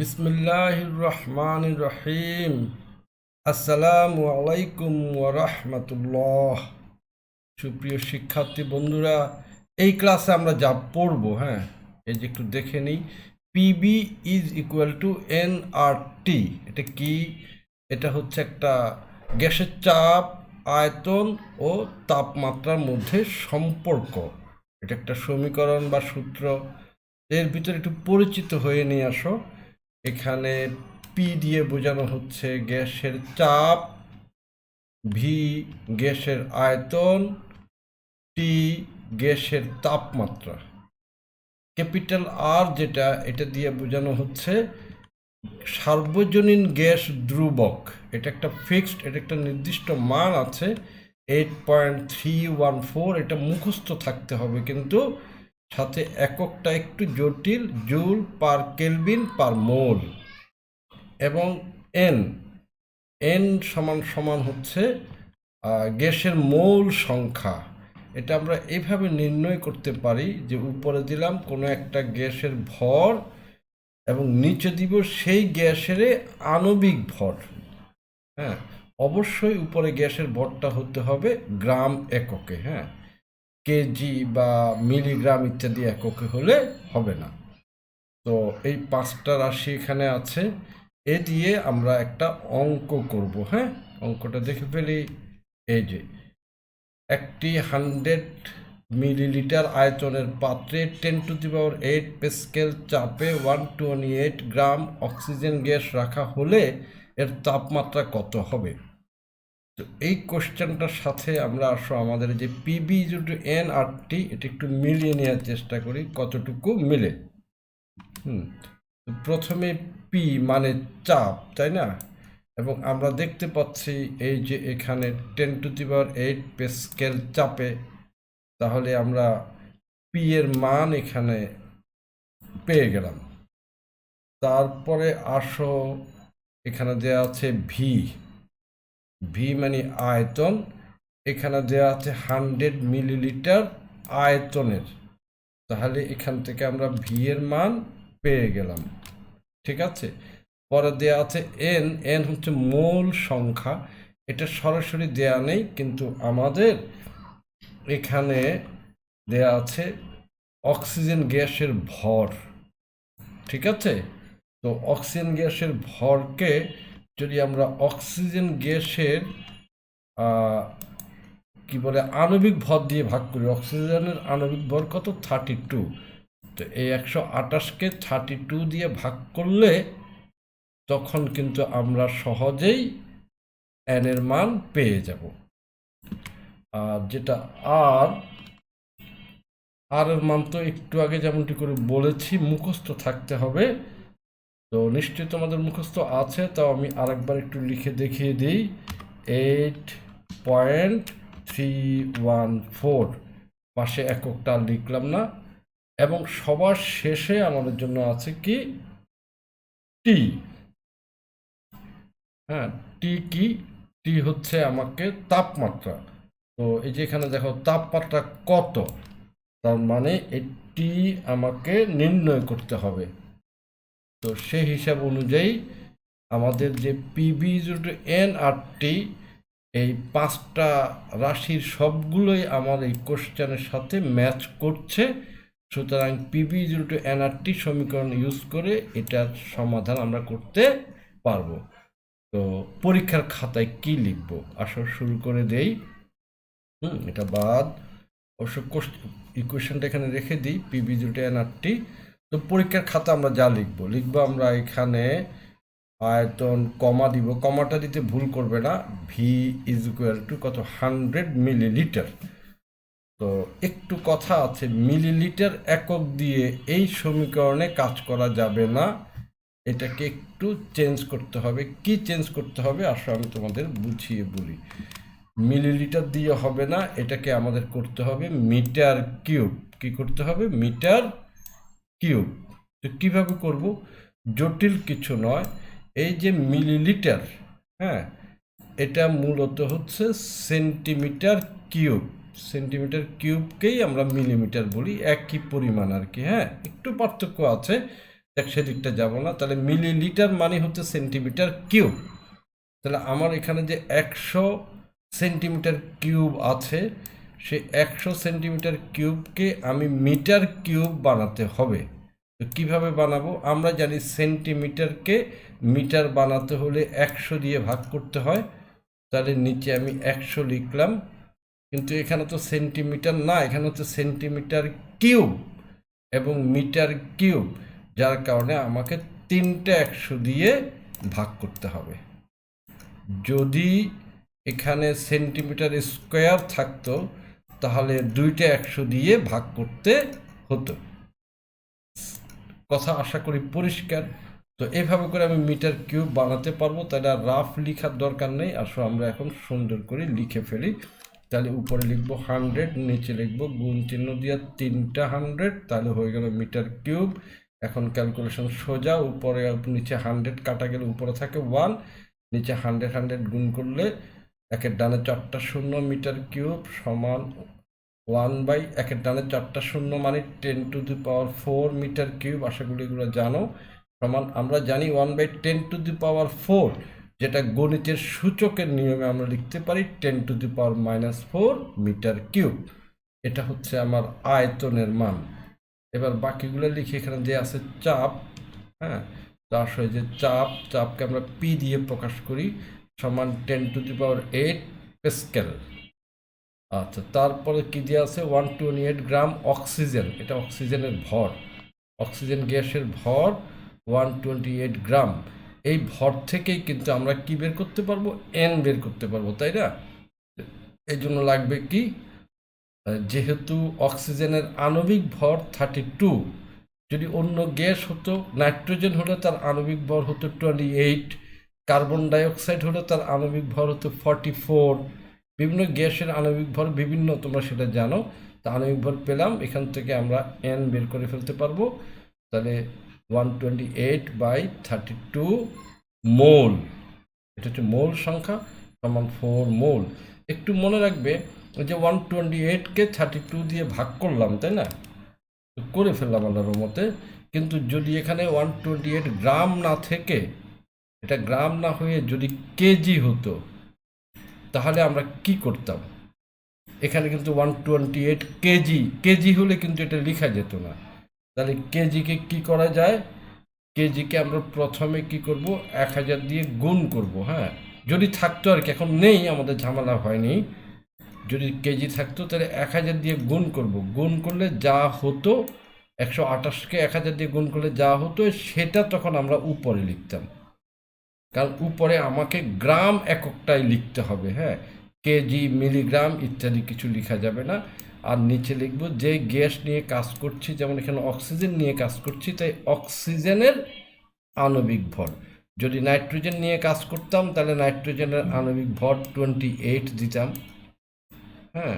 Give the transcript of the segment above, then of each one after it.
বিসমিল্লাহ রহমান রহিম আসসালামু আলাইকুম ওরহমতুল্লাহ সুপ্রিয় শিক্ষার্থী বন্ধুরা, এই ক্লাসে আমরা যা পড়ব হ্যাঁ এই যে একটু দেখে নিই। PV is equal to N R T এটা কি? এটা হচ্ছে একটা গ্যাসের চাপ, আয়তন ও তাপমাত্রার মধ্যে সম্পর্ক। এটা একটা সমীকরণ বা সূত্র। এর ভিতরে একটু পরিচিত হয়ে নিয়ে আসো। এখানে পি দিয়ে বোঝানো হচ্ছে গ্যাসের চাপ ভি গ্যাসের আয়তন টি গ্যাসের তাপমাত্রা। ক্যাপিটাল আর যেটা, এটা দিয়ে বোঝানো হচ্ছে সার্বজনীন গ্যাস ধ্রুবক। এটা একটা ফিক্সড, এটা একটা নির্দিষ্ট মান আছে eight point three one four এটা মুখস্থ থাকতে হবে কিন্তু সাথে এককটা একটু জটিল joule per kelvin per mole এবং এন। এন সমান সমান হচ্ছে গ্যাসের মৌল সংখ্যা। এটা আমরা এভাবে নির্ণয় করতে পারি যে উপরে দিলাম কোনো একটা গ্যাসের ভর এবং নিচে দিব সেই গ্যাসের আণবিক ভর। হ্যাঁ অবশ্যই উপরে গ্যাসের ভরটা হতে হবে গ্রাম এককে হ্যাঁ। কেজি বা মিলিগ্রাম ইত্যাদি এককে হলে হবে না। তো এই পাঁচটা রাশি এখানে আছে। এ দিয়ে আমরা একটা অঙ্ক করব হ্যাঁ? অঙ্কটা দেখে ফেলি। এই যে, একটি হান্ড্রেড মিলিলিটার আয়তনের পাত্রে ten to the power eight pascal চাপে one twenty eight gram oxygen gas রাখা হলে এর তাপমাত্রা কত হবে? তো এই কোশ্চেনটার সাথে আমরা আসো আমাদের যে PV to N R T এটা একটু মিলিয়ে নেওয়ার চেষ্টা করি, কতটুকু মিলে? হুম প্রথমে পি মানে চাপ, তাই না? এবং আমরা দেখতে পাচ্ছি এই যে এখানে ten to the power eight pascal চাপে, তাহলে আমরা পি এর মান এখানে পেয়ে গেলাম। তারপরে আসো, এখানে দেওয়া আছে ভি ভি মানে আয়তন এখানে দেওয়া আছে হান্ড্রেড মিলিলিটার আয়তনের। তাহলে এখান থেকে আমরা ভি এর মান পেয়ে গেলাম। ঠিক আছে? পরে দেওয়া আছে এন। এন হচ্ছে মূল সংখ্যা। এটা সরাসরি দেয়া নেই, কিন্তু আমাদের এখানে দেয়া আছে অক্সিজেন গ্যাসের ভর। ঠিক আছে? তো অক্সিজেন গ্যাসের ভরকে যদি আমরা অক্সিজেন গ্যাসের কি বলে, আণবিক ভর দিয়ে ভাগ করি, অক্সিজেনের আণবিক ভর কত? থার্টি টু তো এই একশো আটাশকে থার্টি টু দিয়ে ভাগ করলে তখন কিন্তু আমরা সহজেই এন এর মান পেয়ে যাব। আর যেটা আর আর এর মান তো একটু আগে যেমনটি করে বলেছি, মুখস্থ থাকতে হবে। তো নিশ্চয়ই তোমাদের মুখস্থ আছে, তাও আমি আরেকবার একটু লিখে দেখিয়ে দিই। Eight point three one four পাশে এককটা লিখলাম না। এবং সবার শেষে আমাদের জন্য আছে কি? টি হ্যাঁ টি কি? টি হচ্ছে আমাকে তাপমাত্রা। তো এই যে এখানে দেখো তাপমাত্রা কত? তার মানে এই টি আমাকে নির্ণয় করতে হবে। তো সেই হিসাব অনুযায়ী আমাদের যে পিবি এন আর টি এই পাঁচটা রাশির সবগুলোই আমার এই কোশ্চেনের সাথে ম্যাচ করছে। সুতরাং P V zero to N R T সমীকরণ ইউজ করে এটার সমাধান আমরা করতে পারব। তো পরীক্ষার খাতায় কি লিখব? আসো শুরু করে দেই। হুম, এটা বাদ। অবশ্য ইকুয়েশনটা এখানে রেখে দিই। পিবি জিরো টু এনআরটি তো পরীক্ষার খাতা আমরা যা লিখব, লিখব আমরা এখানে আয়তন কমা দিব, কমাটা দিতে ভুল করবে না ভি ইজ ইকুয়াল টু কত? হান্ড্রেড মিলিলিটার তো একটু কথা আছে মিলিলিটার একক দিয়ে এই সমীকরণে কাজ করা যাবে না, এটাকে একটু চেঞ্জ করতে হবে। কি চেঞ্জ করতে হবে? আসলে আমি তোমাদের বুঝিয়ে বলি। মিলিলিটার দিয়ে হবে না, এটাকে আমাদের করতে হবে মিটার কিউব। কি করতে হবে? Metre cube. কীভাবে করব? জটিল কিছু নয়। এই যে মিলিলিটার হ্যাঁ এটা মূলত হচ্ছে সেন্টিমিটার কিউব। সেন্টিমিটার কিউবকেই আমরা মিলিমিটার বলি, একই পরিমাণ আর কি হ্যাঁ একটু পার্থক্য আছে। দেখ, সেদিকটা যাব না। তাহলে মিলিলিটার মানে হচ্ছে সেন্টিমিটার কিউব। তাহলে আমার এখানে যে একশো সেন্টিমিটার কিউব আছে সে একশো সেন্টিমিটার কিউবকে আমি মিটার কিউব বানাতে হবে। কীভাবে বানাবো? আমরা জানি সেন্টিমিটারকে মিটার বানাতে হলে একশো দিয়ে ভাগ করতে হয়। তাহলে নিচে আমি একশো লিখলাম। কিন্তু এখানে তো সেন্টিমিটার না, এখানে হচ্ছে সেন্টিমিটার কিউব এবং মিটার কিউব, যার কারণে আমাকে তিনটে একশো দিয়ে ভাগ করতে হবে। যদি এখানে সেন্টিমিটার স্কোয়ার থাকতো, তাহলে দুইটা একশো দিয়ে ভাগ করতে হতো। কথা আশা করি পরিষ্কার। তো এভাবে করে আমি মিটার কিউব বানাতে পারব, তাহলে আর রাফ লিখার দরকার নেই। আসো আমরা এখন সুন্দর করে লিখে ফেলি। তাহলে উপরে লিখব হান্ড্রেড, নিচে লিখব গুণ চিহ্ন দিয়ে তিনটা হান্ড্রেড, তাহলে হয়ে গেল মিটার কিউব। এখন ক্যালকুলেশন সোজা, উপরে নিচে হান্ড্রেড কাটা গেলে উপরে থাকে ওয়ান, নিচে হান্ড্রেড হান্ড্রেড গুণ করলে একের ডানে চারটা শূন্য মিটার কিউব সমান ওয়ান বাই একের ডানে চারটা শূন্য মানে ten to the power four metre cube. আশা করি এগুলো জানো। সমান আমরা জানি one by ten to the power four, যেটা গণিতের সূচকের নিয়মে আমরা লিখতে পারি ten to the power minus four metre cube. এটা হচ্ছে আমার আয়তনের মান। এবার বাকিগুলো লিখে এখানে যে আছে চাপ হ্যাঁ? তার সঙ্গে যে চাপ, চাপকে আমরা পি দিয়ে প্রকাশ করি, সমান ten to the power eight scale. আচ্ছা তারপরে কি দিয়ে আছে? One twenty eight gram oxygen এটা অক্সিজেনের ভর। অক্সিজেন গ্যাসের ভর ওয়ান টোয়েন্টি এইট গ্রাম এই ভর থেকেই কিন্তু আমরা কি বের করতে পারব? এন বের করতে পারব, তাই না? এই জন্য লাগবে কি? যেহেতু অক্সিজেনের আণবিক ভর থার্টি টু যদি অন্য গ্যাস হতো, নাইট্রোজেন হলে তার আণবিক ভর হতো টোয়েন্টি এইট কার্বন ডাইঅক্সাইড হলে তার আণবিক ভর হতো ফর্টি ফোর বিভিন্ন গ্যাসের আণবিক ভর বিভিন্ন, তোমরা সেটা জানো। তা আণবিক ভর পেলাম, এখান থেকে আমরা এন বের করে ফেলতে পারব। তাহলে one twenty eight by thirty two mole, এটা হচ্ছে মোল সংখ্যা সমান ফোর মোল। একটু মনে রাখবে যে ওয়ান টোয়েন্টি এইটকে থার্টি টু দিয়ে ভাগ করলাম, তাই না? করে ফেললাম আল্লাহর মতে। কিন্তু যদি এখানে ওয়ান টোয়েন্টি এইট গ্রাম না থেকে, এটা গ্রাম না হয়ে যদি কেজি হতো তাহলে আমরা কি করতাম? এখানে কিন্তু one twenty eight KG KG হলে কিন্তু এটা লেখা যেত না। তাহলে কেজিকে কি করা যায়? কেজিকে আমরা প্রথমে কি করব? এক হাজার দিয়ে গুণ করব হ্যাঁ? যদি থাকতো আর কি, এখন নেই, আমাদের ঝামেলা হয়নি। যদি কেজি থাকতো, তাহলে এক হাজার দিয়ে গুণ করব। গুণ করলে যা হতো, একশো আঠাশকে এক হাজার দিয়ে গুণ করলে যা হতো, সেটা তখন আমরা উপরে লিখতাম। কারণ উপরে আমাকে গ্রাম এককটাই লিখতে হবে হ্যাঁ? কেজি, মিলিগ্রাম ইত্যাদি কিছু লেখা যাবে না। আর নিচে লিখব, যে গ্যাস নিয়ে কাজ করছি, যেমন এখানে অক্সিজেন নিয়ে কাজ করছি, তাই অক্সিজেনের আণবিক ভর। যদি নাইট্রোজেন নিয়ে কাজ করতাম, তাহলে নাইট্রোজেনের আণবিক ভর টোয়েন্টি এইট দিতাম হ্যাঁ?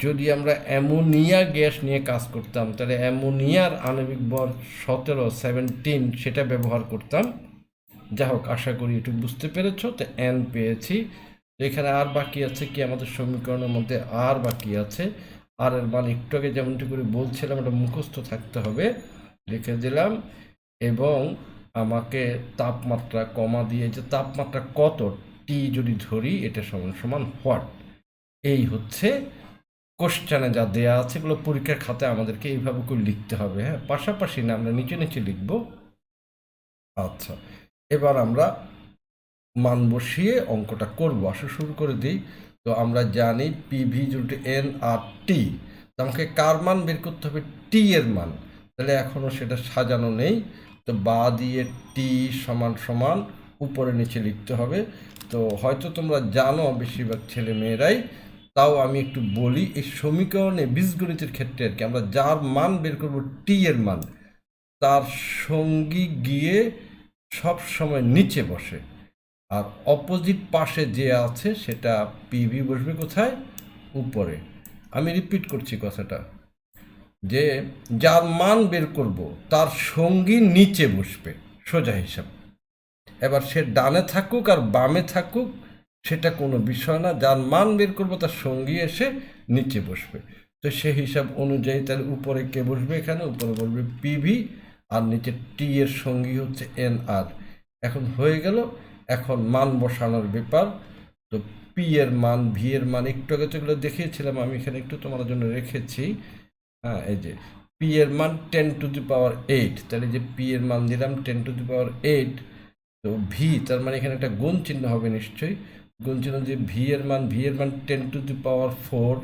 যদি আমরা অ্যামোনিয়া গ্যাস নিয়ে কাজ করতাম, তাহলে অ্যামোনিয়ার আণবিক ভর সতেরো, সেভেন্টিন, সেটা ব্যবহার করতাম। যা হোক আশা করি একটু বুঝতে পেরেছ। তো এন পেয়েছি। এখানে আর বাকি আছে কি? আমাদের সমীকরণের মধ্যে আর বাকি আছে। আর এর মান একটু আগে যেমনটি করে বলছিলাম এটা মুখস্থ থাকতে হবে। লিখে দিলাম। এবং আমাকে তাপমাত্রা কমা দিয়ে যে তাপমাত্রা কত? টি যদি ধরি, এটা সমান সমান হোয়াট এই হচ্ছে কোশ্চেনে যা দেয়া আছে, এগুলো পরীক্ষার খাতে আমাদেরকে এইভাবে করে লিখতে হবে হ্যাঁ? পাশাপাশি না, আমরা নিচে নিচে লিখব। আচ্ছা। এবার আমরা মান বসিয়ে অঙ্কটা করব। আসো, শুরু করে দিই। তো আমরা জানি পিভি জুটে এন আর টি আমাকে কার মান বের করতে হবে? টি এর মান। তাহলে এখনও সেটা সাজানো নেই। তো বা দিয়ে টি সমান সমান উপরে নিচে লিখতে হবে। তো হয়তো তোমরা জানো বেশিরভাগ ছেলে মেয়েরাই। তাও আমি একটু বলি, এই সমীকরণে বীজগণিতের ক্ষেত্রে আর কি আমরা যার মান বের করব টি এর মান, তার সঙ্গী গিয়ে সব সময় নিচে বসে। আর অপোজিট পাশে যে আছে, সেটা পিভি বসবে কোথায়? উপরে। আমি রিপিট করছি কথাটা। যে যার মান বের করব, তার সঙ্গী নিচে বসবে, সোজা হিসাব। এবার সে ডানে থাকুক আর বামে থাকুক, সেটা কোনো বিষয় না। যার মান বের করব, তার সঙ্গী এসে নিচে বসবে। তো সেই হিসাব অনুযায়ী তাহলে উপরে কে বসবে এখানে? উপরে বসবে পিভি আর নিচে টি এর সঙ্গী হচ্ছে এন আর এখন হয়ে গেল, এখন মান বসানোর ব্যাপার। তো পি এর মান ভি এর মান একটু আগে যেগুলো দেখিয়েছিলাম, আমি এখানে একটু তোমার জন্য রেখেছি। হ্যাঁ এই যে পি এর মান ten to the power eight তাহলে যে পি এর মান দিলাম ten to the power eight তো ভি তার মানে এখানে একটা গুণ চিহ্ন হবে নিশ্চয়ই। গুণ চিহ্ন যে ভি এর মান ভি এর মান ten to the power four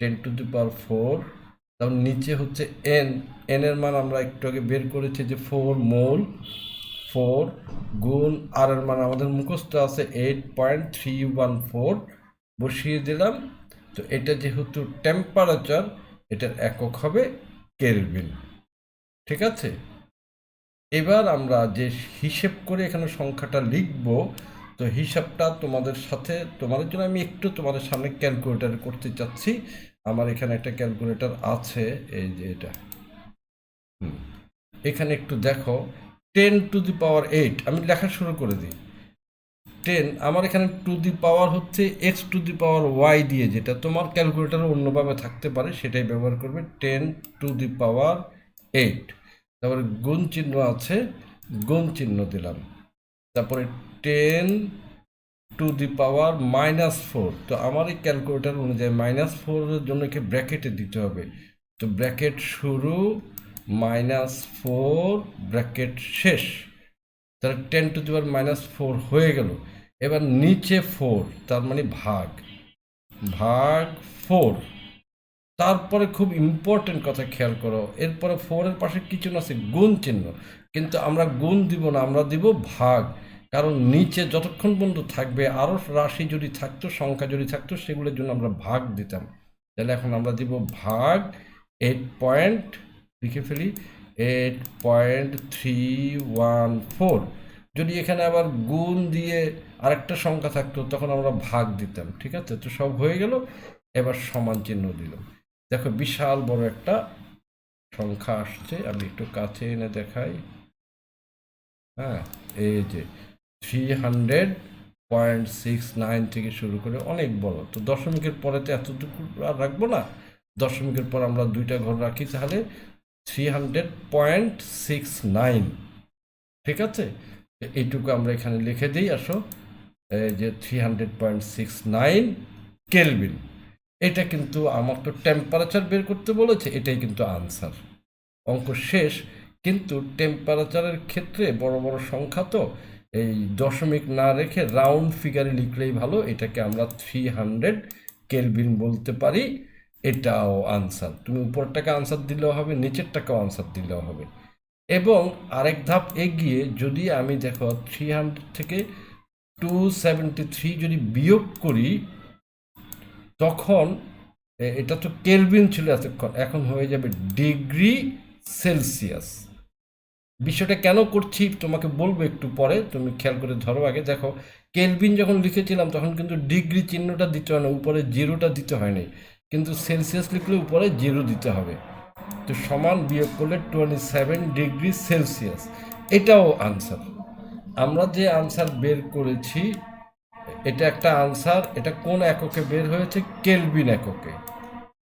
ten to the power four তারপর নিচে হচ্ছে এন এন এর মান আমরা একটু আগে বের করেছি যে ফোর মোল ফোর গুণ আর এর মান। আমাদের মুখস্থ আছে eight point three one four বসিয়ে দিলাম। তো এটা যেহেতু টেম্পারেচার এটার একক হবে কেলভিন ঠিক আছে? এবার আমরা যে হিসেব করে এখানে সংখ্যাটা লিখব, তো হিসাবটা তোমাদের সাথে, তোমাদের জন্য আমি একটু তোমাদের সামনে ক্যালকুলেটার করতে চাচ্ছি। আমার এখানে একটা ক্যালকুলেটর আছে, এই যে এটা। হুম। এখানে একটু দেখো ten to the power eight আমি লেখা শুরু করে দিই। টেন আমার এখানে টু দি পাওয়ার হচ্ছে X to the power Y দিয়ে, যেটা তোমার ক্যালকুলেটারে অন্যভাবে থাকতে পারে, সেটাই ব্যবহার করবে ten to the power eight তারপরে গুণ চিহ্ন আছে, গুণ চিহ্ন দিলাম। তারপরে ten to the power minus four. তো আমার এই ক্যালকুলেটার অনুযায়ী মাইনাস ফোরের জন্য কি ব্র্যাকেটে দিতে হবে। তো ব্র্যাকেট শুরু, মাইনাস ফোর, ব্র্যাকেট শেষ। তাহলে ten to the power minus four হয়ে গেল। এবার নিচে ফোর, তার মানে ভাগ। ভাগ ফোর। তারপরে খুব ইম্পর্টেন্ট কথা খেয়াল করো, এরপরে ফোরের পাশে কিছু না আছে গুণ চিহ্ন। কিন্তু আমরা গুণ দিব না, আমরা দিব ভাগ। কারণ নিচে যতক্ষণ পর্যন্ত থাকবে, আরও রাশি যদি থাকতো, সংখ্যা যদি থাকতো, সেগুলোর জন্য আমরা ভাগ দিতাম। তাহলে এখন আমরা দিব ভাগ এইট পয়েন্ট লিখে ফেলি eight point three one four যদি এখানে আবার গুণ দিয়ে আরেকটা সংখ্যা থাকতো, তখন আমরা ভাগ দিতাম, ঠিক আছে? তো সব হয়ে গেল, এবার সমান চিহ্ন দিল দেখো বিশাল বড় একটা সংখ্যা আসছে, আমি একটু কাছে এনে দেখাই। হ্যাঁ এই যে three hundred point six nine থেকে শুরু করে অনেক বড়। তো দশমিকের পরে তো এতটুকু আর রাখব না। দশমিকের পর আমরা দুইটা ঘর রাখি তাহলে three hundred point six nine ঠিক আছে? এইটুকু আমরা এখানে লিখে দিই, আসো। যে three hundred point six nine kelvin এটা কিন্তু আমার তো টেম্পারেচার বের করতে বলেছে, এটাই কিন্তু আনসার অঙ্ক শেষ, কিন্তু টেম্পারেচারের ক্ষেত্রে বড় বড় সংখ্যা তো এই দশমিক না রেখে রাউন্ড ফিগারে লিখলেই ভালো, এটাকে আমরা থ্রি হান্ড্রেড কেলভিন বলতে পারি, এটাও আনসার তুমি উপরটাকে আনসার দিলেও হবে, নিচেরটাকেও আনসার দিলেও হবে। এবং আরেক ধাপ এগিয়ে যদি আমি দেখো থ্রি হান্ড্রেড থেকে টু সেভেন্টি থ্রি যদি বিয়োগ করি, তখন এটা তো কেলভিন ছিল এতক্ষণ, এখন হয়ে যাবে ডিগ্রি সেলসিয়াস বিষয়টা কেন করছি তোমাকে বলব একটু পরে, তুমি খেয়াল করে ধরো আগে। দেখো, কেলভিন যখন লিখেছিলাম, তখন কিন্তু ডিগ্রি চিহ্নটা দিতে হয় না, উপরে জিরোটা দিতে হয়নি কিন্তু সেলসিয়াস লিখলে উপরে জিরো দিতে হবে। তো সমান বিয়োগ করলে টোয়েন্টি সেভেন ডিগ্রি সেলসিয়াস। এটাও আনসার। আমরা যে আনসার বের করেছি, এটা একটা আনসার, এটা কোন এককে বের হয়েছে? কেলভিন এককে।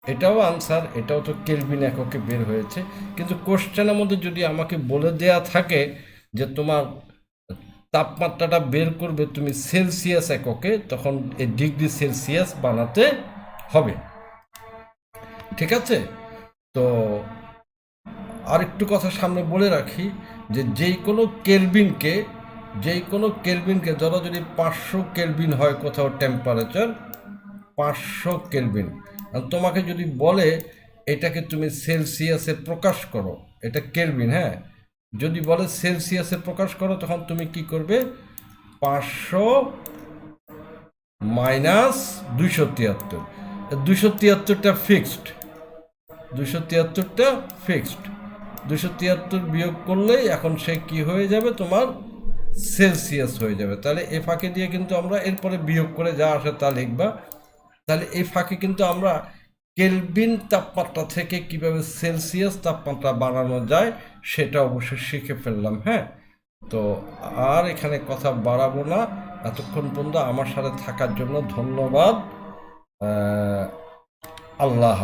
এটাও আনসার এটাও তো কেলভিন এককে বের হয়েছে। কিন্তু কোশ্চেনের মধ্যে যদি আমাকে বলে দেয়া থাকে যে তোমার তাপমাত্রাটা বের করবে তুমি সেলসিয়াস এককে, তখন এই ডিগ্রি সেলসিয়াস বানাতে হবে। ঠিক আছে? তো আরেকটু কথা সামনে বলে রাখি যে যেই কোনো কেলভিনকে যেই কোনো কেলভিনকে ধরো যদি পাঁচশো কেলভিন হয় কোথাও টেম্পারেচার পাঁচশো কেলভিন আর তোমাকে যদি বলে, এটাকে তুমি সেলসিয়াসে প্রকাশ করো, এটা কেলভিন হ্যাঁ? যদি বলে সেলসিয়াসে প্রকাশ করো, তখন তুমি কি করবে? পাঁচশো মাইনাস দুইশো তিয়াত্তর। দুইশো তিয়াত্তরটা ফিক্সড। দুশো তিয়াত্তরটা ফিক্সড। দুশো তিয়াত্তর বিয়োগ করলেই এখন সে কি হয়ে যাবে? তোমার সেলসিয়াস হয়ে যাবে। তাহলে এ ফাঁকে দিয়ে কিন্তু আমরা এরপরে বিয়োগ করে যা আসে তা লিখবা। তাহলে এই ফাঁকে কিন্তু আমরা কেলভিন তাপমাত্রা থেকে কীভাবে সেলসিয়াস তাপমাত্রা বাড়ানো যায় সেটা অবশ্যই শিখে ফেললাম হ্যাঁ? তো আর এখানে কথা বাড়াবো না। এতক্ষণ পর্যন্ত আমার সাথে থাকার জন্য ধন্যবাদ। আল্লাহ